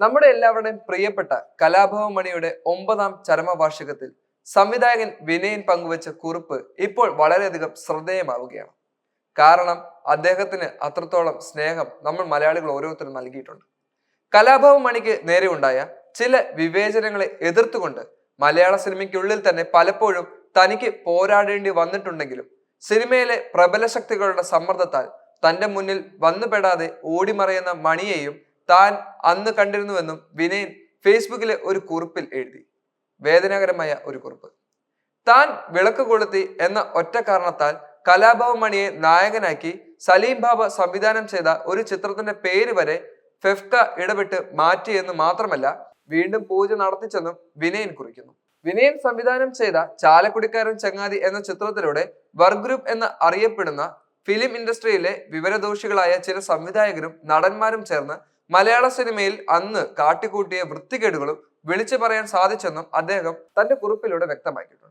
നമ്മുടെ എല്ലാവരുടെയും പ്രിയപ്പെട്ട കലാഭവ മണിയുടെ ഒമ്പതാം ചരമവാർഷികത്തിൽ സംവിധായകൻ വിനയൻ പങ്കുവച്ച കുറിപ്പ് ഇപ്പോൾ വളരെയധികം ശ്രദ്ധേയമാവുകയാണ്. കാരണം അദ്ദേഹത്തിന് അത്രത്തോളം സ്നേഹം നമ്മൾ മലയാളികൾ ഓരോരുത്തരും നൽകിയിട്ടുണ്ട്. കലാഭവ മണിക്ക് നേരെ ഉണ്ടായ ചില വിവേചനങ്ങളെ എതിർത്തുകൊണ്ട് മലയാള സിനിമയ്ക്കുള്ളിൽ തന്നെ പലപ്പോഴും തനിക്ക് പോരാടേണ്ടി വന്നിട്ടുണ്ടെങ്കിലും സിനിമയിലെ പ്രബല ശക്തികളുടെ സമ്മർദ്ദത്താൽ തന്റെ മുന്നിൽ വന്നുപെടാതെ ഓടിമറയുന്ന മണിയെയും താൻ അന്ന് കണ്ടിരുന്നുവെന്നും വിനയൻ ഫേസ്ബുക്കിലെ ഒരു കുറിപ്പിൽ എഴുതി. വേദനാകരമായ ഒരു കുറിപ്പ്. താൻ വിളക്ക് കൊളുത്തി എന്ന ഒറ്റ കാരണത്താൽ കലാഭവൻ മണിയെ നായകനാക്കി സലീം ബാബ സംവിധാനം ചെയ്ത ഒരു ചിത്രത്തിന്റെ പേര് വരെ ഫെഫ്ക ഇടപെട്ട് മാറ്റിയെന്ന് മാത്രമല്ല വീണ്ടും പൂജ നടത്തിച്ചെന്നും വിനയൻ കുറിക്കുന്നു. വിനയൻ സംവിധാനം ചെയ്ത ചാലക്കുടിക്കാരൻ ചങ്ങാതി എന്ന ചിത്രത്തിലൂടെ വർക്ക് ഗ്രൂപ്പ് എന്ന് അറിയപ്പെടുന്ന ഫിലിം ഇൻഡസ്ട്രിയിലെ വിവരദോഷികളായ ചില സംവിധായകരും നടന്മാരും ചേർന്ന് മലയാള സിനിമയിൽ അന്ന് കാട്ടിക്കൂട്ടിയ വൃത്തികേടുകളും വിളിച്ചു പറയാൻ സാധിച്ചെന്നും അദ്ദേഹം തന്റെ കുറിപ്പിലൂടെ വ്യക്തമാക്കിയിട്ടുണ്ട്.